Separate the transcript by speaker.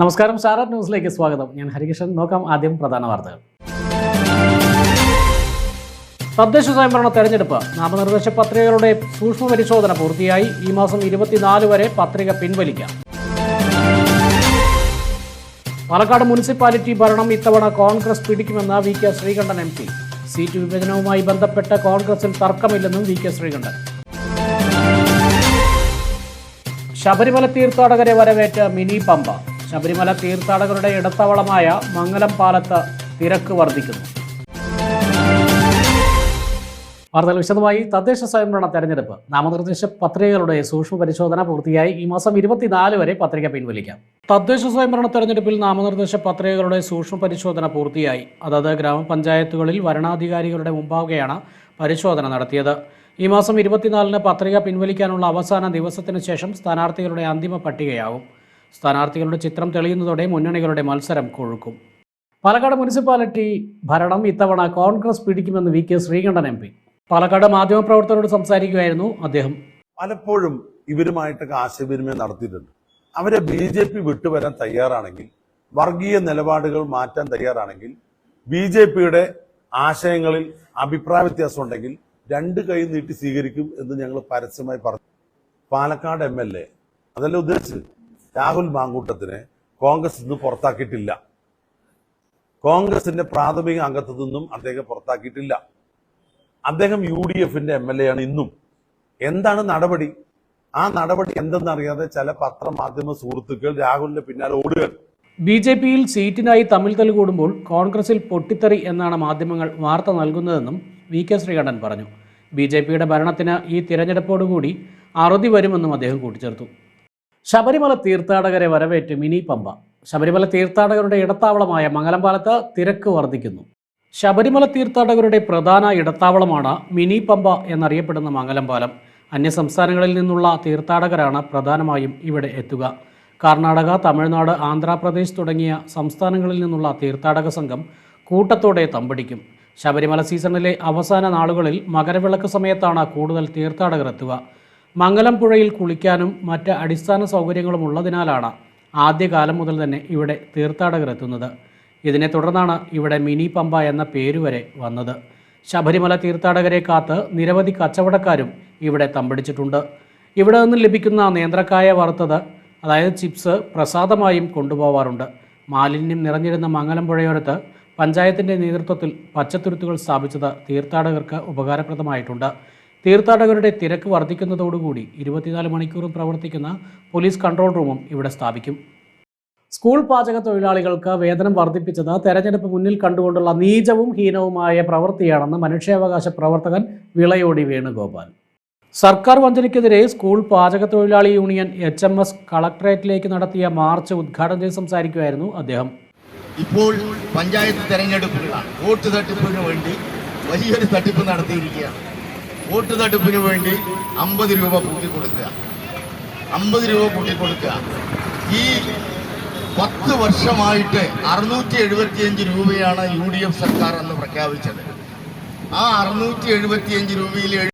Speaker 1: നമസ്കാരം സ്റ്റാർട്ട് ന്യൂസിലേക്ക് സ്വാഗതം. ഞാൻ ഹരികൃഷ്ണൻ. നോക്കാം ആദ്യം പ്രധാന വാർത്തകൾ. തദ്ദേശ സ്വയംഭരണ തെരഞ്ഞെടുപ്പ്. നാമനിർദ്ദേശ പത്രികകളുടെ സൂക്ഷ്മ പരിശോധന പൂർത്തിയായി. ഈ മാസം ഇരുപത്തിനാല് വരെ പത്രിക പിൻവലിക്കാം. പാലക്കാട് മുനിസിപ്പാലിറ്റി ഭരണം ഇത്തവണ Congress പിടിക്കുമെന്ന് V K Sreekandan M P. Seat വിഭജനവുമായി ബന്ധപ്പെട്ട് കോൺഗ്രസിൽ തർക്കമില്ലെന്നും വി കെ ശ്രീകണ്ഠൻ. ശബരിമല തീർത്ഥാടകരെ വരവേറ്റ മിനി പമ്പ. ശബരിമല തീർത്ഥാടകരുടെ ഇടത്തവളമായ മംഗലം പാലത്ത് തിരക്ക് വർദ്ധിക്കുന്നു. വാർത്തകൾ വിശദമായി. തദ്ദേശ സ്വയംഭരണ തെരഞ്ഞെടുപ്പ്. നാമനിർദ്ദേശ പത്രികകളുടെ സൂക്ഷ്മ പരിശോധന പൂർത്തിയായി. ഈ മാസം ഇരുപത്തിനാല് വരെ പത്രിക പിൻവലിക്കാം. തദ്ദേശ സ്വയംഭരണ തെരഞ്ഞെടുപ്പിൽ നാമനിർദ്ദേശ പത്രികകളുടെ സൂക്ഷ്മ പരിശോധന പൂർത്തിയായി. അതത് ഗ്രാമപഞ്ചായത്തുകളിൽ വരണാധികാരികളുടെ മുമ്പാകെയാണ് പരിശോധന നടത്തിയത്. ഈ മാസം ഇരുപത്തിനാലിന് പത്രിക പിൻവലിക്കാനുള്ള അവസാന ദിവസത്തിന് ശേഷം സ്ഥാനാർത്ഥികളുടെ അന്തിമ പട്ടികയാവും. സ്ഥാനാർത്ഥികളുടെ ചിത്രം തെളിയുന്നതോടെ മുന്നണികളുടെ മത്സരം കൊഴുക്കും. പാലക്കാട് മുനിസിപ്പാലിറ്റി ഭരണം ഇത്തവണ Congress പിടിക്കുമെന്ന് V K Sreekandan M P. Palakkad മാധ്യമപ്രവർത്തകരോട് സംസാരിക്കുകയായിരുന്നു അദ്ദേഹം.
Speaker 2: പലപ്പോഴും ഇവരുമായിട്ടൊക്കെ ആശയവിനിമയം നടത്തിയിട്ടുണ്ട്. അവരെ ബി ജെ പി വിട്ടുവരാൻ തയ്യാറാണെങ്കിൽ വർഗീയ നിലപാടുകൾ മാറ്റാൻ തയ്യാറാണെങ്കിൽ ബി ജെ പിയുടെ ആശയങ്ങളിൽ അഭിപ്രായ വ്യത്യാസം ഉണ്ടെങ്കിൽ രണ്ട് കൈ നീട്ടി സ്വീകരിക്കും എന്ന് ഞങ്ങൾ പരസ്യമായി പറഞ്ഞു. പാലക്കാട് എം എൽ എ അതല്ല ഉദ്ദേശിച്ചത്. രാഹുൽ മാങ്കൂട്ടത്തിനെ കോൺഗ്രസ് ഇന്ന് പുറത്താക്കിയിട്ടില്ല. കോൺഗ്രസിന്റെ പ്രാഥമിക അംഗത്വത്തിൽ നിന്നും അദ്ദേഹം പുറത്താക്കിയിട്ടില്ല. അദ്ദേഹം യു ഡി എഫിന്റെ എം എൽ എ ആണ് ഇന്നും. എന്താണ് നടപടി? ആ നടപടി എന്തെന്നറിയാതെ ചില പത്രമാധ്യമ സുഹൃത്തുക്കൾ രാഹുലിന്റെ പിന്നാലെ ഓടുകയാണ്.
Speaker 1: ബി ജെ പിയിൽ സീറ്റിനായി തമ്മിൽ തല്ല് കൂടുമ്പോൾ കോൺഗ്രസിൽ പൊട്ടിത്തെറി എന്നാണ് മാധ്യമങ്ങൾ വാർത്ത നൽകുന്നതെന്നും വി കെ ശ്രീകണ്ഠൻ പറഞ്ഞു. ബി ജെ പിയുടെ ഭരണത്തിന് ഈ തിരഞ്ഞെടുപ്പോടുകൂടി അറുതി വരുമെന്നും അദ്ദേഹം കൂട്ടിച്ചേർത്തു. ശബരിമല തീർത്ഥാടകരെ വരവേറ്റ് മിനി പമ്പ. ശബരിമല തീർത്ഥാടകരുടെ ഇടത്താവളമായ മംഗലംപാലത്ത് തിരക്ക് വർദ്ധിക്കുന്നു. ശബരിമല തീർത്ഥാടകരുടെ പ്രധാന ഇടത്താവളമാണ് മിനി പമ്പ എന്നറിയപ്പെടുന്ന മംഗലംപാലം. അന്യസംസ്ഥാനങ്ങളിൽ നിന്നുള്ള തീർത്ഥാടകരാണ് പ്രധാനമായും ഇവിടെ എത്തുക. കർണാടക തമിഴ്നാട് ആന്ധ്രാപ്രദേശ് തുടങ്ങിയ സംസ്ഥാനങ്ങളിൽ നിന്നുള്ള തീർത്ഥാടക സംഘം കൂട്ടത്തോടെ തമ്പടിക്കും. ശബരിമല സീസണിലെ അവസാന നാളുകളിൽ മകരവിളക്ക് സമയത്താണ് കൂടുതൽ തീർത്ഥാടകർ എത്തുക. മംഗലം പുഴയിൽ കുളിക്കാനും മറ്റ് അടിസ്ഥാന സൗകര്യങ്ങളും ഉള്ളതിനാലാണ് ആദ്യകാലം മുതൽ തന്നെ ഇവിടെ തീർത്ഥാടകർ എത്തുന്നത്. ഇതിനെ തുടർന്നാണ് ഇവിടെ മിനി പമ്പ എന്ന പേര് വരെ വന്നത്. ശബരിമല തീർത്ഥാടകരെ കാത്ത് നിരവധി കച്ചവടക്കാരും ഇവിടെ തമ്പടിച്ചിട്ടുണ്ട്. ഇവിടെ നിന്ന് ലഭിക്കുന്ന നേന്ത്രക്കായ വറുത്തത് അതായത് ചിപ്സ് പ്രസാദമായും കൊണ്ടുപോവാറുണ്ട്. മാലിന്യം നിറഞ്ഞിരുന്ന മംഗലം പുഴയോരത്ത് പഞ്ചായത്തിന്റെ നേതൃത്വത്തിൽ പച്ചത്തുരുത്തുകൾ സ്ഥാപിച്ചത് തീർത്ഥാടകർക്ക് ഉപകാരപ്രദമായിട്ടുണ്ട്. തീർത്ഥാടകരുടെ തിരക്ക് വർദ്ധിക്കുന്നതോടുകൂടി ഇരുപത്തിനാല് മണിക്കൂറും പ്രവർത്തിക്കുന്ന പോലീസ് കൺട്രോൾ റൂമും ഇവിടെ സ്ഥാപിക്കും. സ്കൂൾ പാചക തൊഴിലാളികൾക്ക് വേതനം വർദ്ധിപ്പിച്ചത് തെരഞ്ഞെടുപ്പ് മുന്നിൽ കണ്ടുകൊണ്ടുള്ള നീചവും ഹീനവുമായ പ്രവൃത്തിയാണെന്ന് മനുഷ്യാവകാശ പ്രവർത്തകൻ വിളയോടി വേണുഗോപാൽ. സർക്കാർ വഞ്ചനയ്ക്കെതിരെ സ്കൂൾ പാചക തൊഴിലാളി യൂണിയൻ എച്ച് എം എസ് കളക്ടറേറ്റിലേക്ക് നടത്തിയ മാർച്ച് ഉദ്ഘാടനം ചെയ്ത് സംസാരിക്കുകയായിരുന്നു അദ്ദേഹം.
Speaker 3: ഇപ്പോൾ പഞ്ചായത്ത് തെരഞ്ഞെടുപ്പുകളാണ്. വോട്ട് തട്ടിപ്പിന് വേണ്ടി വലിയൊരു തട്ടിപ്പ് നടത്തിയിരിക്കുകയാണ്. വോട്ട് തട്ടിപ്പിന് വേണ്ടി അമ്പത് രൂപ കൂട്ടിക്കൊടുക്കുക. അമ്പത് രൂപ കൂട്ടിക്കൊടുക്കുക. ഈ പത്ത് വർഷമായിട്ട് അറുന്നൂറ്റി എഴുപത്തിയഞ്ച് രൂപയാണ് യു ഡി എഫ് സർക്കാർ അന്ന് പ്രഖ്യാപിച്ചത്. ആ അറുന്നൂറ്റി എഴുപത്തിയഞ്ച് രൂപയിൽ